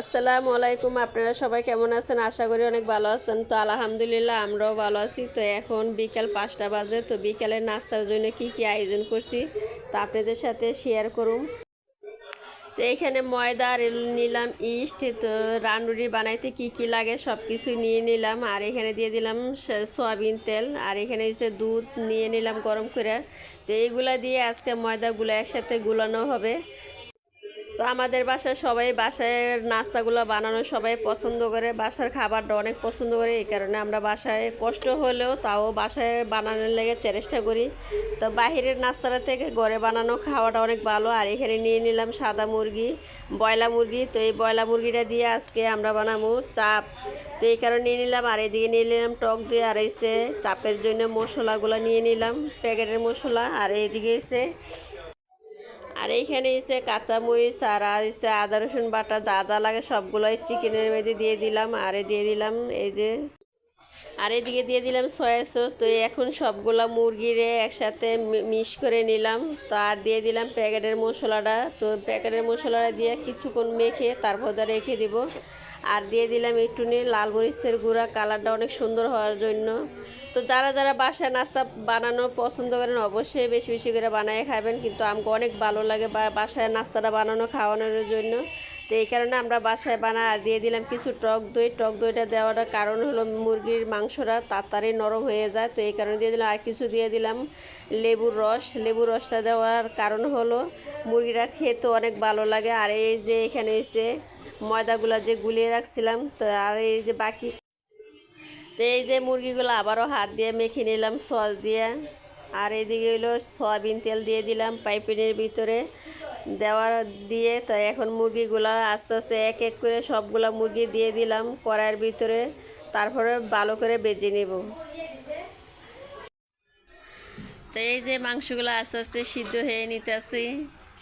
আসসালামু আলাইকুম, আপনারা সবাই কেমন আছেন? আশা করি অনেক ভালো আছেন। তো আলহামদুলিল্লাহ, আমরাও ভালো আছি। তো এখন বিকাল পাঁচটা বাজে। তো বিকালের নাস্তার জন্য কি কি আয়োজন করছি তা আপনাদের সাথে শেয়ার করুন। তো এখানে ময়দা আর নিলাম, ইস্ট, তো রান্ডুরি বানাইতে কি কি লাগে সব কিছু নিয়ে নিলাম। আর এখানে দিয়ে দিলাম সয়াবিন তেল। আর এখানে হচ্ছে দুধ নিয়ে নিলাম গরম করে। তো এইগুলা দিয়ে আজকে ময়দাগুলো একসাথে গুলানো হবে। তো আমাদের বাসায় সবাই বাসায় নাস্তাগুলো বানানো সবাই পছন্দ করে। বাসার খাবারটা অনেক পছন্দ করে, এই কারণে আমরা বাসায় কষ্ট হলেও তাও বাসায় বানানোর লেগে চেষ্টা করি। তো বাহিরের নাস্তাটা থেকে ঘরে বানানো খাওয়াটা অনেক ভালো। আর এখানে নিয়ে নিলাম সাদা মুরগি বয়লা মুরগি। তো এই বয়লা মুরগিটা দিয়ে আজকে আমরা বানাবো চাপ। তো এই কারণে নিয়ে নিলাম, আর এদিকে নিয়ে নিলাম টক দিয়ে আর এসে চাপের জন্য মশলাগুলো নিয়ে নিলাম, প্যাকেটের মশলা। আর এইদিকে এসে আর এইখানে এসে কাঁচামরিচ আর এসে আদা, রসুন বাটা যা যা লাগে সবগুলোই চিকেনের মধ্যে দিয়ে দিলাম, আরে দিয়ে দিলাম, এই যে। আর এদিকে দিয়ে দিলাম সয়া সস। তো এখন সবগুলা মুরগিরে একসাথে মিক্স করে নিলাম। তো আর দিয়ে দিলাম প্যাকেটের মশলাটা। তো প্যাকেটের মশলাটা দিয়ে কিছুক্ষণ মেখে তারপর রেখে দিব। আর দিয়ে দিলাম একটুনি লাল মরিচের গুঁড়া। কালারটা অনেক সুন্দর হওয়ার জন্য। তো যারা যারা বাসায় নাস্তা বানানো পছন্দ করেন, অবশ্যই বেশি বেশি করে বানিয়ে খাবেন। কিন্তু আমাকে অনেক ভালো লাগে বা বাসায় নাস্তাটা বানানো খাওয়ানোর জন্য। তো এই কারণে আমরা বাসায় বানা দিয়ে দিলাম কিছু টক দই। টক দইটা দেওয়ার কারণ হলো মুরগির মাংসটা তাড়াতাড়ি নরম হয়ে যায়। তো এই কারণে দিয়ে দিলাম, আর কিছু দিয়ে দিলাম লেবুর রস। লেবুর রসটা দেওয়ার কারণ হলো, মুরগিটা খেতে অনেক ভালো লাগে। আর এই যে এখানে এসে ময়দাগুলো যে গুলিয়ে রাখছিলাম, তো আর এই যে বাকি তো এই যে মুরগিগুলো আবারও হাত দিয়ে মেখে নিলাম, সস দিয়ে। আর এদিকে হলো সয়াবিন তেল দিয়ে দিলাম পাইপিনের ভিতরে দেওয়া দিয়ে। তো এখন মুরগিগুলো আস্তে আস্তে এক এক করে সবগুলো মুরগি দিয়ে দিলাম কড়াইয়ের ভিতরে। তারপরে ভালো করে বেজে নেব। তো এই যে মাংসগুলো আস্তে আস্তে সিদ্ধ হয়ে নিতেছি।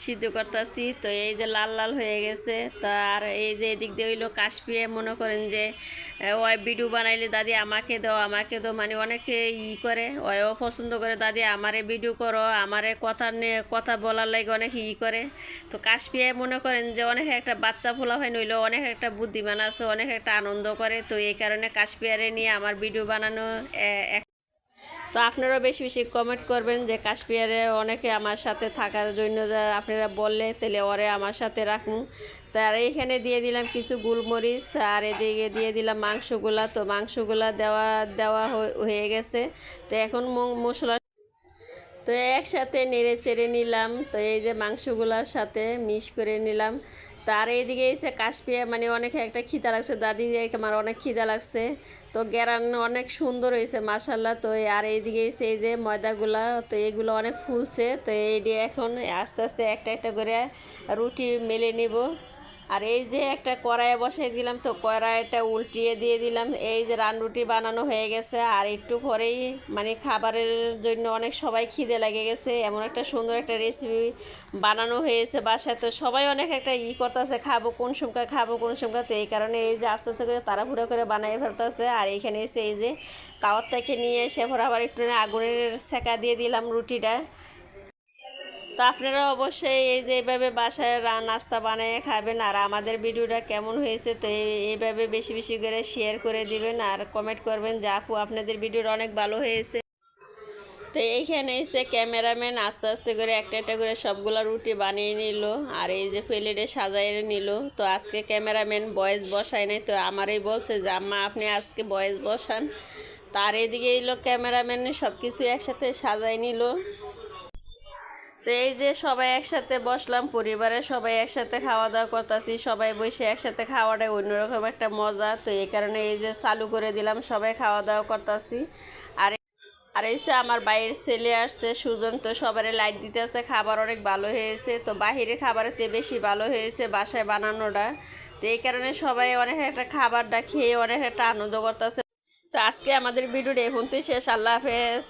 সিদ্ধ করতেছি। তো এই যে লাল লাল হয়ে গেছে। তো আর এই যে এদিক দিয়ে হইল কাশপিয়ে মনে করেন যে ওই ভিডিও বানাইলে, দাদি, আমাকে দাও আমাকে দাও। মানে অনেকে ই করে ওয়ও পছন্দ করে, দাদি, আমারে ভিডিও করো, আমারে কথা নিয়ে কথা বলার লাগে অনেক ই করে। তো কাশপিয়ে মনে করেন যে, অনেক একটা বাচ্চা ফোলা হয় নইলেও অনেক একটা বুদ্ধিমান আছে, অনেক একটা আনন্দ করে। তো এই কারণে কাশপিয়ারে নিয়ে আমার ভিডিও বানানো তো আপনারাও বেশি বেশি কমেন্ট করবেন যে কাশ্মীরে অনেকে আমার সাথে থাকার জন্য আপনারা বললে, তাহলে ওরে আমার সাথে রাখুন তো আর এইখানে দিয়ে দিলাম কিছু গোলমরিচ, আর এদিকে দিয়ে দিলাম মাংসগুলা। তো মাংসগুলা দেওয়া দেওয়া হয়ে- গেছে। তো এখন মশলা তো একসাথে নেড়ে চেড়ে নিলাম। তো এই যে মাংসগুলোর সাথে মিক্স করে নিলাম। তার এইদিকে এসে কাশপিয়া মানে অনেক একটা খিদা লাগছে, দাদি আমার অনেক খিদা লাগছে। তো গেরান অনেক সুন্দর হয়েছে মাসাল্লাহ তো আর এইদিকে এসে এই যে ময়দাগুলা, তো এগুলো অনেক ফুলছে। তো এই এখন আস্তে আস্তে একটা একটা করে রুটি মেলে নিব। আর এই যে একটা কড়াইয়ে বসাই দিলাম, তো কড়াইটা উল্টিয়ে দিয়ে দিলাম। এই যে রান রুটি বানানো হয়ে গেছে, আর একটু পরেই মানে খাবারের জন্য অনেক সবাই খিদে লেগে গেছে। এমন একটা সুন্দর একটা রেসিপি বানানো হয়েছে বাসায়। তো সবাই অনেক একটা ই করতেছে, খাব কোন সময় খাব, কোন সময় তো এই কারণে এই যে আস্তে আস্তে করে তাড়াহুড়ো করে বানিয়ে ফেলতেছে। আর এইখানে এসে এই যে তাওয়ার থেকে নিয়ে এসে আবার একটু আগুনের সেকা দিয়ে দিলাম রুটিটা। তো আপনারা অবশ্যই এই যে এইভাবে বাসায় নাস্তা বানিয়ে খাবেন, আর আমাদের ভিডিওটা কেমন হয়েছে তো এই- এইভাবে বেশি বেশি করে শেয়ার করে দিবেন, আর কমেন্ট করবেন যে আপু, আপনাদের ভিডিওটা অনেক ভালো হয়েছে। তো এইখানে এসে ক্যামেরাম্যান আস্তে আস্তে করে একটা একটা করে সবগুলো রুটি বানিয়ে নিল, আর এই যে প্লেটে সাজাইয়ে নিল। তো আজকে ক্যামেরাম্যান বয়েস বসায় নাই, তো আমারই বলছে যে, আম্মা, আপনি আজকে বয়েস বসান। তার এদিকে এলো ক্যামেরাম্যান সব কিছু একসাথে সাজাই নিল। তো এই যে সবাই একসাথে বসলাম পরিবারে সবাই একসাথে খাওয়া দাওয়া করতেছি, সবাই বসে একসাথে খাওয়াটাই অন্যরকম একটা মজা। তো এই কারণে এই যে চালু করে দিলাম, সবাই খাওয়া দাওয়া করতেছি। আর আর যে আমার বাইরের ছেলে আসছে, সুজন তো সবারই লাইট দিতে আছে খাবার অনেক ভালো হয়েছে। তো বাহিরের খাবারের চেয়ে বেশি ভালো হয়েছে বাসায় বানানোটা। তো এই কারণে সবাই অনেক একটা খাবারটা খেয়ে অনেক একটা আনন্দ করতেছে। তো আজকে আমাদের ভিডিওটা এখন শেষ। আল্লাহ হাফেজ।